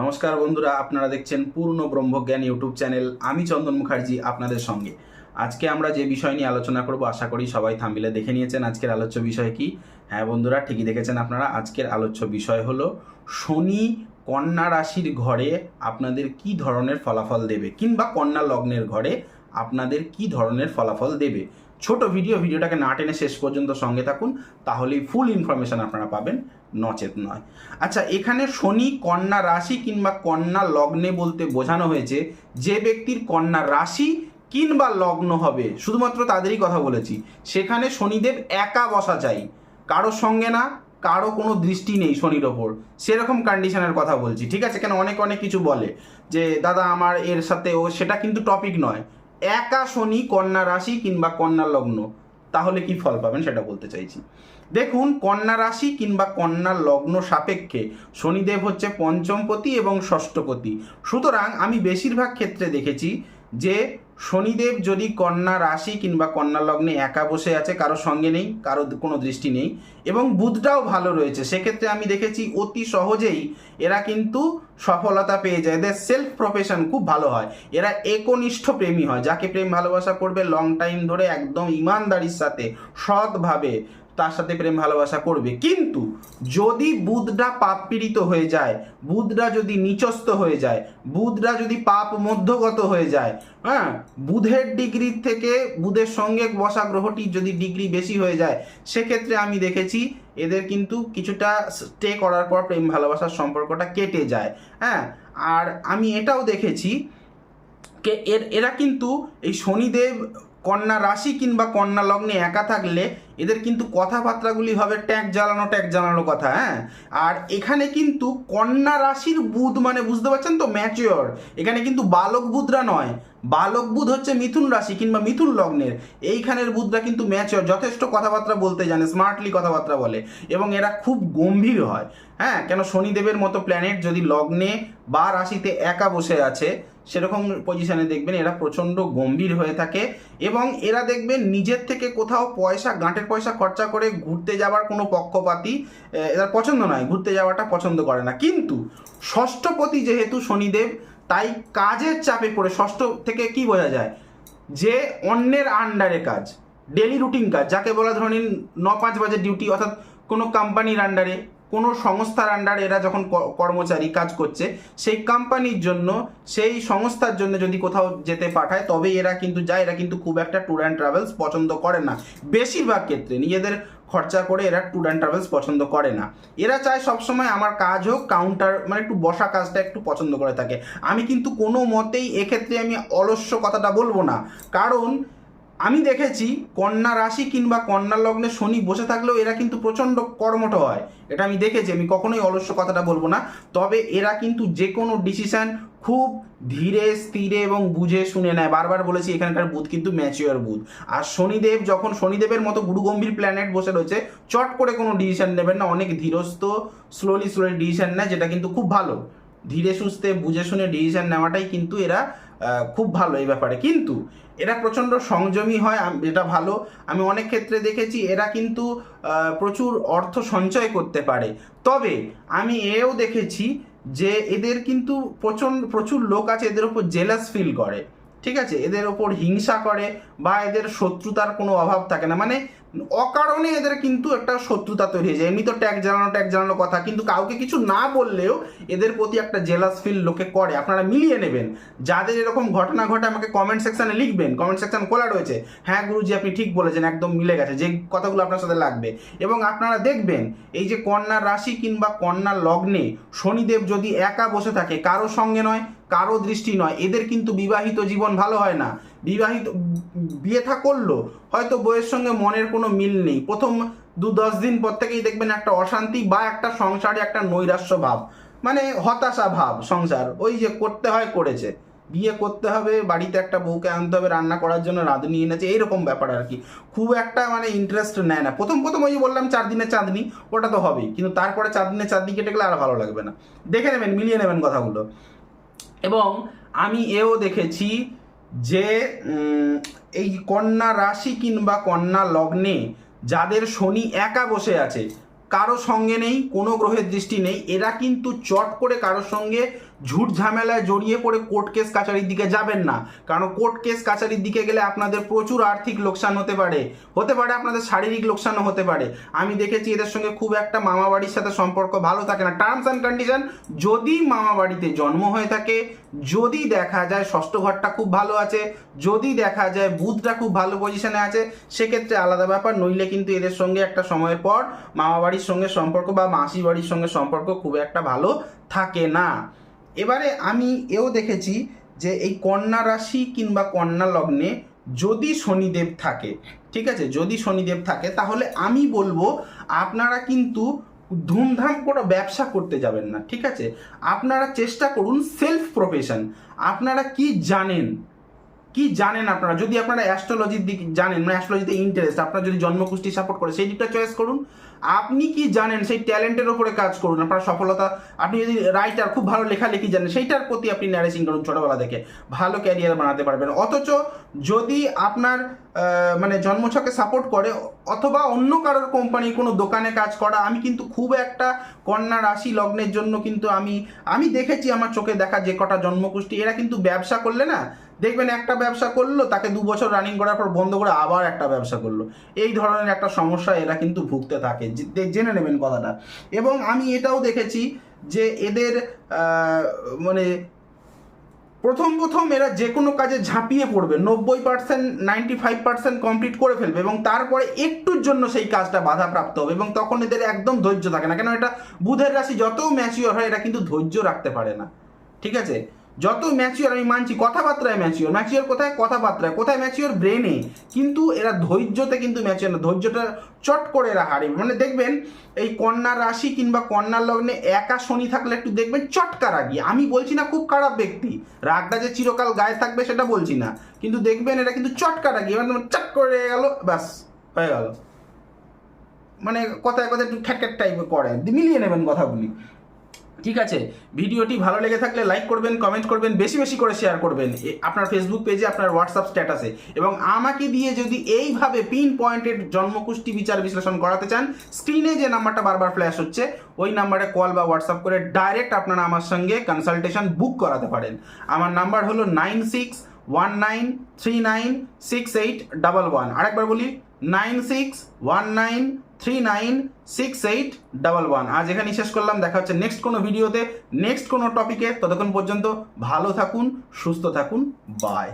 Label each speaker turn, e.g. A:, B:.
A: নমস্কার বন্ধুরা, আপনারা দেখছেন পূর্ণ ব্রহ্মজ্ঞান ইউটিউব চ্যানেল। আমি চন্দন মুখার্জি, আপনাদের সঙ্গে। আজকে আমরা যে বিষয় নিয়ে আলোচনা করব, আশা করি সবাই থাম্বিলে দেখে নিয়েছেন। আজকের আলোচ্য বিষয় কি? হ্যাঁ বন্ধুরা, ঠিকই দেখেছেন আপনারা। আজকের আলোচ্য বিষয় হলো, শনি কন্যা রাশির ঘরে আপনাদের কি ধরনের ফলাফল দেবে? কিংবা কন্যা লগ্নের ঘরে আপনাদের কি ধরনের ফলাফল দেবে? ছোট ভিডিও, ভিডিওটাকে না টেনে শেষ পর্যন্ত সঙ্গে থাকুন। তাহলেই ফুল ইনফরমেশন আপনারা পাবেন। নচেত নয়। আচ্ছা এখানে শনি, কন্যা রাশি কিংবা কন্যা লগ্নে বলতে বোঝানো হয়েছে, যে ব্যক্তির কন্যা রাশি কিংবা লগ্ন হবে, শুধুমাত্র তাদেরই কথা বলেছি, সেখানে শনিদেব একা বসা চাই, কারোর সঙ্গে না, কারও কোনো দৃষ্টি নেই শনির ওপর। সেরকম কন্ডিশনের কথা বলছি, ঠিক আছে? কেন অনেক অনেক কিছু বলে, যে দাদা আমার এর সাথে ও, সেটা কিন্তু টপিক নয়। একা শনি, কন্যা রাশি কিংবা কন্যা লগ্ন তাহলে কি ফল পাবেন সেটা বলতে চাইছি। দেখুন, কন্যা রাশি কিংবা কন্যা লগ্ন সাপেক্ষে শনিদেব হচ্ছে পঞ্চমপতি এবং ষষ্ঠপতি সুতরাং আমি বেশিরভাগ ক্ষেত্রে দেখেছি যে শনিদেব যদি কন্যা রাশি কিংবা কন্যা লগ্নে একা বসে আছে, কারও সঙ্গে নেই, কারও কোনো দৃষ্টি নেই, এবং বুধটাও ভালো রয়েছে, সেক্ষেত্রে আমি দেখেছি অতি সহজেই এরা কিন্তু সফলতা পেয়ে যায়। এদের সেলফ প্রফেশন খুব ভালো হয়। এরা একনিষ্ঠ প্রেমী হয়, যাকে প্রেম ভালোবাসা করবে লং টাইম ধরে একদম ইমানদারির সাথে, সৎভাবে তার সাথে প্রেম, ভালোবাসা করবে। কিন্তু যদি বুধরা পাপ পীড়িত হয়ে যায়, বুধরা যদি নিচস্ত হয়ে যায়, বুধরা যদি পাপ মধ্যগত হয়ে যায় হ্যাঁ বুধের ডিগ্রি থেকে বুধের সঙ্গে বসা গ্রহটি যদি ডিগ্রি বেশি হয়ে যায়, সেক্ষেত্রে আমি দেখেছি এদের কিন্তু কিছুটা স্টে করার পর প্রেম, ভালোবাসার সম্পর্কটা কেটে যায়। হ্যাঁ আর আমি এটাও দেখেছি কে এর, এরা কিন্তু এই শনিদেব কন্যা রাশি কিংবা কন্যা লগ্নে একা থাকলে এদের কিন্তু কথাবার্তাগুলি হবে ট্যাগ জ্বালানো ট্যাগ জ্বালানো কথা হ্যাঁ? আর এখানে কিন্তু কন্যা রাশির বুধ মানে বুঝতে পারছেন তো ম্যাচিওর এখানে কিন্তু বালক বুধরা নয়। বালক বুধ হচ্ছে মিথুন রাশি কিংবা মিথুন লগ্নের। এইখানের বুধরা কিন্তু ম্যাচিওর যথেষ্ট কথাবার্তা বলতে জানে স্মার্টলি কথাবার্তা বলে এবং এরা খুব গম্ভীর হয় হ্যাঁ? কেন শনিদেবের মতো প্ল্যানেট যদি লগ্নে বা রাশিতে একা বসে আছে সেরকম পজিশনে দেখবেন এরা প্রচণ্ড গম্ভীর হয়ে থাকে এবং এরা দেখবেন নিজের থেকে কোথাও পয়সা, গাঁটের পয়সা খরচা করে ঘুরতে যাওয়ার কোনো পক্ষপাতি এরা পছন্দ নয়, ঘুরতে যাওয়াটা পছন্দ করে না। কিন্তু ষষ্ঠপতি যেহেতু শনিদেব, তাই কাজের চাপে পড়ে ষষ্ঠ থেকে কি বোঝা যায়? যে অন্যের আন্ডারে কাজ ডেলি রুটিন কাজ, যাকে বলা ধরে নিন ন পাঁচ বাজে ডিউটি অর্থাৎ কোনো কোম্পানির আন্ডারে কোনো সংস্থার আন্ডার এরা যখন কর্মচারী কাজ করছে, সেই কোম্পানির জন্য, সেই সংস্থার জন্য যদি কোথাও যেতে পাঠায় তবে এরা কিন্তু যায়, এরা কিন্তু খুব একটা ট্যুর অ্যান্ড ট্রাভেলস পছন্দ করে না। বেশিরভাগ ক্ষেত্রে নিজেদের খরচা করে এরা ট্যুর অ্যান্ড ট্রাভেলস পছন্দ করে না। এরা চায় সবসময় আমার কাজ হোক কাউন্টার মানে একটু বসা কাজটা একটু পছন্দ করে থাকে। আমি কিন্তু কোনো মতেই এক্ষেত্রে আমি অলস্য কথাটা বলব না। কারণ আমি দেখেছি কন্যা রাশি কিংবা কন্যা লগ্নে শনি বসে থাকলেও এরা কিন্তু প্রচণ্ড কর্মঠ হয়। এটা আমি দেখেছি, আমি কখনোই অলস্য কথাটা বলব না। তবে এরা কিন্তু যে কোনো ডিসিশন খুব ধীরে, স্থিরে এবং বুঝে শুনে নেয়। বারবার বলেছি, এখানকার বুধ কিন্তু ম্যাচিওর বুধ। আর শনিদেব যখন, শনিদেবের মতো গুরুগম্ভীর প্ল্যানেট বসে রয়েছে, চট করে কোনো ডিসিশন নেবেন না। অনেক ধীরস্থ স্লোলি স্লোলি ডিসিশন নেয়, যেটা কিন্তু খুব ভালো। ধীরে সুস্থে বুঝে শুনে ডিসিশন নেওয়াটাই কিন্তু এরা খুব ভালো এই ব্যাপারে। কিন্তু এরা প্রচণ্ড সংযমী হয় এটা ভালো। আমি অনেক ক্ষেত্রে দেখেছি এরা কিন্তু প্রচুর অর্থ সঞ্চয় করতে পারে। তবে আমি এও দেখেছি যে এদের কিন্তু প্রচণ্ড, প্রচুর লোক আছে, এদের উপর জেলাস ফিল করে। ঠিক আছে? এদের ওপর হিংসা করে বা এদের শত্রুতার কোনো অভাব থাকে না। মানে অকারণে এদের কিন্তু একটা শত্রুতা তৈরি হয়ে যায়। এমনি তো ট্যাগ জানানো ট্যাগ জানানো কথা। কিন্তু কাউকে কিছু না বললেও এদের প্রতি একটা জেলাস ফিল লোকে করে। আপনারা মিলিয়ে নেবেন। যাদের এরকম ঘটনা ঘটে, আমাকে কমেন্ট সেকশানে লিখবেন। কমেন্ট সেকশন খোলা রয়েছে। হ্যাঁ গুরুজি, আপনি ঠিক বলেছেন, একদম মিলে গেছে। যে কথাগুলো আপনার সাথে লাগবে। এবং আপনারা দেখবেন, এই যে কন্যা রাশি কিংবা কন্যা লগ্নে শনিদেব যদি একা বসে থাকে, কারও সঙ্গে নয়, কারও দৃষ্টি নয়, এদের কিন্তু বিবাহিত জীবন ভালো হয় না। বিবাহিত, বিয়ে থা করল, হয়তো বইয়ের সঙ্গে মনের কোনো মিল নেই। প্রথম দু দশ দিন পর থেকেই দেখবেন একটা অশান্তি বা একটা সংসারে একটা নৈরাশ্য ভাব। মানে হতাশা ভাব সংসার, ওই যে করতে হয় করেছে। বিয়ে করতে হবে, বাড়িতে একটা বউকে আনতে হবে, রান্না করার জন্য রাঁধুনি এনেছে, এইরকম ব্যাপার আর কি। খুব একটা মানে ইন্টারেস্ট নেয় না। প্রথম প্রথম ওই যে বললাম চার দিনের চাঁদনি, ওটা তো হবেই। কিন্তু তারপরে চার দিনের চাঁদনি কেটে গেলে আর ভালো লাগবে না। দেখে নেবেন, মিলিয়ে নেবেন কথাগুলো। এবং আমি এও দেখেছি যে এই কন্যা রাশি কিংবা কন্যা লগ্নে যাদের শনি একা বসে আছে, কারও সঙ্গে নেই, কোনো গ্রহের দৃষ্টি নেই, এরা কিন্তু চট করে কারোর সঙ্গে ঝুট ঝামেলায় জড়িয়ে পড়ে কোর্ট কেস কাছারির দিকে যাবেন না। কারণ কোর্ট কেস কাছারির দিকে গেলে আপনাদের প্রচুর আর্থিক লোকসান হতে পারে। হতে পারে আপনাদের শারীরিক লোকসানও হতে পারে। আমি দেখেছি এদের সঙ্গে খুব একটা মামা বাড়ির সাথে সম্পর্ক ভালো থাকে না। টার্মস অ্যান্ড কন্ডিশন যদি মামা বাড়িতে জন্ম হয়ে থাকে, যদি দেখা যায় ষষ্ঠ ঘরটা খুব ভালো আছে, যদি দেখা যায় বুধটা খুব ভালো পজিশনে আছে, সেক্ষেত্রে আলাদা ব্যাপার। নইলে কিন্তু এদের সঙ্গে একটা সময়ের পর মামা বাড়ির সঙ্গে সম্পর্ক বা মাসি বাড়ির সঙ্গে সম্পর্ক খুব একটা ভালো থাকে না। এবারে আমি এও দেখেছি যে এই কন্যা রাশি কিংবা কন্যা লগ্নে যদি শনিদেব থাকে, ঠিক আছে? যদি শনিদেব থাকে, তাহলে আমি বলব আপনারা কিন্তু ধুমধাম করে ব্যবসা করতে যাবেন না, ঠিক আছে? আপনারা চেষ্টা করুন সেলফ প্রফেশন আপনারা কি জানেন? কি জানেন আপনারা? যদি আপনারা অ্যাস্ট্রোলজির দিক জানেন মানে অ্যাস্ট্রোলজিতে ইন্টারেস্ট আপনার যদি জন্মকুষ্টি সাপোর্ট করে, সেই দিকটা চয়েস করুন। আপনি কি জানেন, সেই ট্যালেন্টের ওপরে কাজ করুন। আপনার সফলতা, আপনি যদি রাইটার খুব ভালো লেখালেখি জানেন, সেইটার প্রতি আপনি ন্যারেশিং করুন ছোটোবেলা থেকে। ভালো ক্যারিয়ার বানাতে পারবেন। অথচ যদি আপনার মানে জন্মছকে সাপোর্ট করে, অথবা অন্য কারোর কোম্পানির কোনো দোকানে কাজ করা, আমি কিন্তু খুব একটা কন্যা রাশি লগ্নের জন্য কিন্তু আমি আমি দেখেছি আমার চোখে দেখা যে কটা জন্মকুষ্টি এরা কিন্তু ব্যবসা করলে না দেখবেন একটা ব্যবসা করল, তাকে দু বছর রানিং করার পর বন্ধ করে আবার একটা ব্যবসা করল। এই ধরনের একটা সমস্যা এরা কিন্তু ভুগতে থাকে। জেনে নেবেন কথাটা। এবং আমি এটাও দেখেছি যে এদের মানে প্রথম প্রথম এরা যে কোনো কাজে ঝাঁপিয়ে পড়বে। নব্বই percent ninety five percent complete করে ফেলবে এবং তারপরে একটুর জন্য সেই কাজটা বাধাপ্রাপ্ত হবে এবং তখন এদের একদম ধৈর্য থাকে না। কেন? এটা বুধের রাশি যত ম্যাচিওর হয় এটা কিন্তু ধৈর্য রাখতে পারে না। ঠিক আছে? যত ম্যাচিওর আমি মানছি কথাবার্তায় ম্যাচিওর ম্যাচিওর কোথায়? কথাবার্তায়, কোথায় ম্যাচিওর ব্রেনে কিন্তু এরা ধৈর্যতে কিন্তু ম্যাচিওর না, ধৈর্যটা চট করে এরা হারে মানে দেখবেন, এই কন্যা রাশি কিংবা কন্যার লগ্নে একা শনি থাকলে একটু দেখবেন চটকা রাগি আমি বলছি না খুব খারাপ ব্যক্তি। রাগটা যে চিরকাল গায়ে থাকবে সেটা বলছি না। কিন্তু দেখবেন এটা কিন্তু চটকা রাগি মানে চট করে গেল, ব্যাস, হয়ে গেল। মানে কথায় কথায় একটু খ্যাট টাইপের করে। মিলিয়ে নেবেন কথাগুলি। ঠিক আছে? ভিডিওটি ভালো লেগে থাকলে লাইক করবেন কমেন্ট করবেন, বেশি বেশি করে শেয়ার করবেন আপনার ফেসবুক পেজে আপনার হোয়াটসঅ্যাপ স্ট্যাটাসে এবং আমাকে দিয়ে যদি এইভাবে পিন পয়েন্টেড জন্মকুষ্টি বিচার বিশ্লেষণ করাতে চান স্ক্রিনে যে নাম্বারটা বারবার ফ্ল্যাশ হচ্ছে, ওই নাম্বারে কল বা হোয়াটসঅ্যাপ করে ডাইরেক্ট আপনারা আমার সঙ্গে কনসালটেশন বুক করাতে পারেন। আমার নাম্বার হলো nine six one nine three nine six eight double one আরেকবার বলি nine six one nine three nine six eight double one আজ এখানেই শেষ করলাম। দেখা হচ্ছে নেক্সট কোনো ভিডিওতে নেক্সট কোনো টপিকে ততক্ষণ পর্যন্ত ভালো থাকুন, সুস্থ থাকুন। বাই